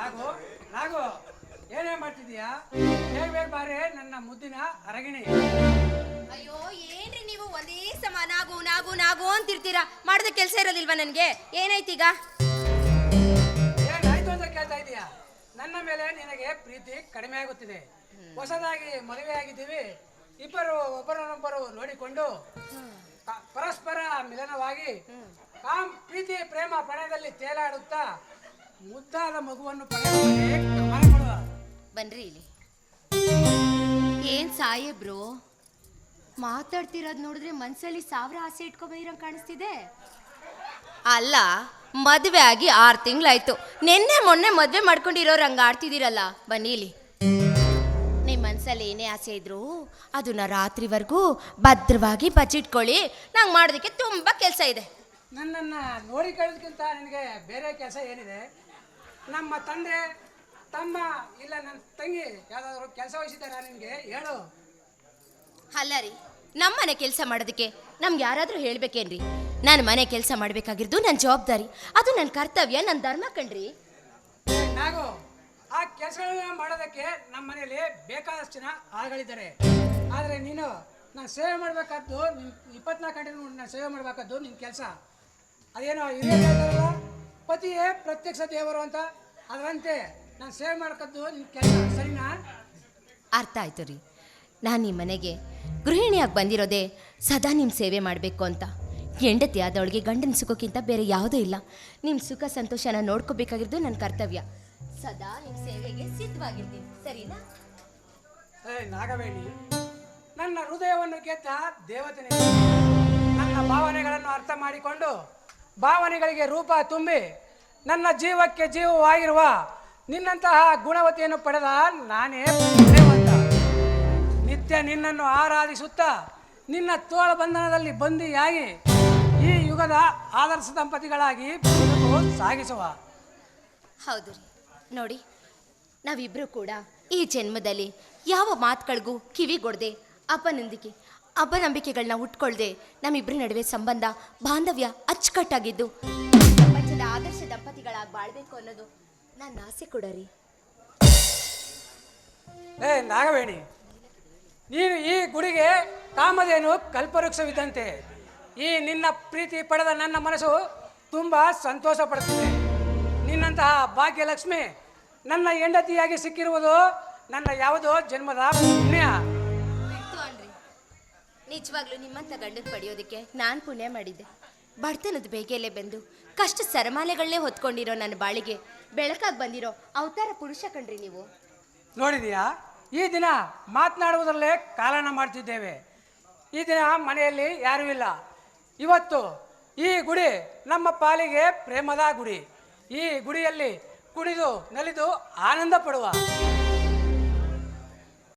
ನಾಗು ನಾಗು ಏನೇ ಮಾಡ್ತಿದೀಯಾ ಬೇರೆ ಬಾರೆ ನನ್ನ ಮುದ್ದಿನ ಅರಗಿಣಿ. ಅಯ್ಯೋ ಏನ್ರಿ ನೀವು? ಒಂದೇ ಸಮ ನಾಗು ನಾಗು ನಾಗು ಅಂತಿರ್ತೀರಾ? ಮಾಡಿದ ಕೆಲಸ ಇರೋದಿಲ್ವಾ ನನಗೆ? ಏನಾಯ್ತೀಗ? ಏನಾಯ್ತು ಅಂತ ಕೇಳ್ತಾ ಇದೀಯಾ? ನನ್ನ ಮೇಲೆ ನಿನಗೆ ಪ್ರೀತಿ ಕಡಿಮೆ ಆಗುತ್ತಿದೆ. ಹೊಸದಾಗಿ ಮದುವೆ ಆಗಿದ್ದೀವಿ. ಇಬ್ಬರು ಒಬ್ಬರನ್ನೊಬ್ಬರು ನೋಡಿಕೊಂಡು ಪರಸ್ಪರ ಮಿಲನವಾಗಿ ಕಾಮ್ ಪ್ರೀತಿ ಪ್ರೇಮ ಪ್ರಣಯದಲ್ಲಿ ತೇಲಾಡುತ್ತಾ ಮುದ್ದಾದ ಮಗುವನ್ನು ಬನ್ರಿ ಇಲ್ಲಿ. ಏನ್ ಸಾಹೇಬ್ರು ಮಾತಾಡ್ತಿರೋದ್ ನೋಡಿದ್ರೆ ಮನ್ಸಲ್ಲಿ ಸಾವಿರ ಆಸೆ ಇಟ್ಕೊಬಂದಿರಂಗ್ ಕಾಣಿಸ್ತಿದೆ. ಅಲ್ಲ ಮದ್ವೆ ಆಗಿ ಆರು ತಿಂಗಳಾಯ್ತು. ನಿನ್ನೆ ಮೊನ್ನೆ ಮದುವೆ ಮಾಡ್ಕೊಂಡಿರೋರು ಹಂಗ ಆಡ್ತಿದ್ದೀರಲ್ಲ. ಬನ್ನಿ ಇಲ್ಲಿ. ನಿಮ್ಮ ಮನ್ಸಲ್ಲಿ ಏನೇ ಆಸೆ ಇದ್ರು ಅದನ್ನ ರಾತ್ರಿವರೆಗೂ ಭದ್ರವಾಗಿ ಬಚ್ಚಿಟ್ಕೊಳ್ಳಿ. ನಂಗೆ ಮಾಡೋದಕ್ಕೆ ತುಂಬಾ ಕೆಲಸ ಇದೆ. ನನ್ನನ್ನ ನೋಡಿ ಕಳೆದಕ್ಕಿಂತ ನಿನಗೆ ಬೇರೆ ಕೆಲಸ ಏನಿದೆ? ನಮ್ಮ ತಂದೆ ತಮ್ಮ ಇಲ್ಲ ನನ್ನ ತಂಗಿ ಯಾವ್ದಾದ್ರು ಕೆಲಸ ವಹಿಸಿದಾರ ನಿನಗೆ? ಹೇಳು. ಅಲ್ಲ ರೀ ನಮ್ಮ ಮನೆ ಕೆಲಸ ಮಾಡೋದಕ್ಕೆ ನಮ್ಗೆ ಯಾರಾದರೂ ಹೇಳ್ಬೇಕೇನ್ರಿ? ನಾನು ಮನೆ ಕೆಲಸ ಮಾಡಬೇಕಾಗಿರೋದು ನನ್ನ ಜವಾಬ್ದಾರಿ ಅದು ನನ್ನ ಕರ್ತವ್ಯ ನನ್ನ ಧರ್ಮ ಕಣ್ರಿ. ನಾಗು ಆ ಕೆಲಸಗಳನ್ನ ಮಾಡೋದಕ್ಕೆ ನಮ್ಮ ಮನೆಯಲ್ಲಿ ಬೇಕಾದಷ್ಟು ಜನ ಆಳುಗಳಿದ್ದಾರೆ. ಆದರೆ ನೀನು ನಾನು ಸೇವೆ ಮಾಡಬೇಕಾದ್ದು ನಿಮ್ಮ ಇಪ್ಪತ್ನಾಲ್ಕು ಗಂಟೆ ನಾನು ಸೇವೆ ಮಾಡಬೇಕಾದ್ದು ನಿನ್ನ ಕೆಲಸ. ಅದೇನೋ ಹೇಳ್ತಾರಲ್ಲ? ಪತಿಯೇ ಪ್ರತ್ಯಕ್ಷ ದೇವರು ಅಂತ. ಅದರಂತೆ ನಾನು ಸೇವೆ ಮಾಡ್ಕದ್ದು ನಿನ್ನ ಕೆಲಸ ಸರಿನಾ? ಅರ್ಥ ಆಯ್ತು ರೀ. ನಾನು ನಿಮ್ಮ ಮನೆಗೆ ಗೃಹಿಣಿಯಾಗಿ ಬಂದಿರೋದೆ ಸದಾ ನಿಮ್ಮ ಸೇವೆ ಮಾಡಬೇಕು ಅಂತ. ಹೆಂಡತಿ ಆದವಳಿಗೆ ಗಂಡನ ಸುಖಕ್ಕಿಂತ ಬೇರೆ ಯಾವುದೂ ಇಲ್ಲ. ನಿಮ್ಮ ಸುಖ ಸಂತೋಷನ ನೋಡ್ಕೋಬೇಕಾಗಿರೋದು ನನ್ನ ಕರ್ತವ್ಯ. ಸದಾ ನಿಮ್ಮ ಸೇವೆಗೆ ಸಿದ್ಧವಾಗಿರ್ತೀನಿ. ಸರಿನಾ? ಏ ನಾಗವೇಣಿ ನನ್ನ ಹೃದಯವನ್ನು ಗೆದ್ದ ದೇವತೆ ನೀನು. ನನ್ನ ಭಾವನೆಗಳನ್ನು ಅರ್ಥ ಮಾಡಿಕೊಂಡು ಭಾವನೆಗಳಿಗೆ ರೂಪ ತುಂಬಿ ನನ್ನ ಜೀವಕ್ಕೆ ಜೀವವಾಗಿರುವ ನಿನ್ನಂತಹ ಗುಣವತಿಯನ್ನು ಪಡೆದ ನಾನೇ ಪುಣ್ಯವಂತ ನಿತ್ಯ ನಿನ್ನನ್ನು ಆರಾಧಿಸುತ್ತಾ ನಿನ್ನ ತೋಳ ಬಂಧನದಲ್ಲಿ ಬಂದಿಯಾಗಿ ಈ ಯುಗದ ಆದರ್ಶ ದಂಪತಿಗಳಾಗಿ ಸಾಗಿಸುವ. ಹೌದು ರೀ. ನೋಡಿ ನಾವಿಬ್ಬರೂ ಕೂಡ ಈ ಜನ್ಮದಲ್ಲಿ ಯಾವ ಮಾತುಗಳಿಗೂ ಕಿವಿಗೊಡದೆ ಅಪನಂಬಿಕೆ ಅಪನಂಬಿಕೆಗಳನ್ನ ಉಟ್ಕೊಳ್ದೆ ನಮ್ಮಿಬ್ಬರ ನಡುವೆ ಸಂಬಂಧ ಬಾಂಧವ್ಯ ಅಚ್ಚುಕಟ್ಟಾಗಿದ್ದು. ಪ್ರಪಂಚದ ಆದರ್ಶ ದಂಪತಿಗಳಾಗಿ ಬಾಳ್ಬೇಕು ಅನ್ನೋದು ನನ್ನ ಆಸೆ ಕೂಡ ರೀ. ಏ, ನಾಗವೇಣಿ, ನೀನು ಈ ಗುಡಿಗೆ ಕಾಮಧೇನು ಕಲ್ಪವೃಕ್ಷವಿದ್ದಂತೆ ಈ ನಿನ್ನ ಪ್ರೀತಿ ಪಡೆದ ನನ್ನ ಮನಸ್ಸು ತುಂಬ ಸಂತೋಷ ಪಡುತ್ತಿದೆ ನಿನ್ನಂತಹ ಭಾಗ್ಯಲಕ್ಷ್ಮಿ ನನ್ನ ಹೆಂಡತಿಯಾಗಿ ಸಿಕ್ಕಿರುವುದು ನನ್ನ ಯಾವುದೋ ಜನ್ಮದ ಪುಣ್ಯ. ನಿಜವಾಗ್ಲೂ ನಿಮ್ಮಂಥ ಗಂಡನ ಪಡೆಯೋದಕ್ಕೆ ನಾನು ಪುಣ್ಯ ಮಾಡಿದ್ದೆ. ಬಡತನದ ಬೇಗೆಯಲ್ಲೇ ಬಂದು, ಕಷ್ಟ ಸರಮಾಲೆಗಳನ್ನೇ ಹೊತ್ಕೊಂಡಿರೋ ನನ್ನ ಬಾಳಿಗೆ ಬೆಳಕಾಗಿ ಬಂದಿರೋ ಅವತಾರ ಪುರುಷ ಕಂಡ್ರಿ ನೀವು. ನೋಡಿದೀಯಾ? ಈ ದಿನ ಮಾತನಾಡುವುದರಲ್ಲೇ ಕಾಲನ ಮಾಡ್ತಿದ್ದೇವೆ. ಈ ದಿನ ಮನೆಯಲ್ಲಿ ಯಾರೂ ಇಲ್ಲ. ಇವತ್ತು ಈ ಗುಡಿ ನಮ್ಮ ಪಾಲಿಗೆ ಪ್ರೇಮದ ಗುಡಿ. ಈ ಗುಡಿಯಲ್ಲಿ ಕುಣಿದು ನಲಿದು ಆನಂದ ಪಡುವ.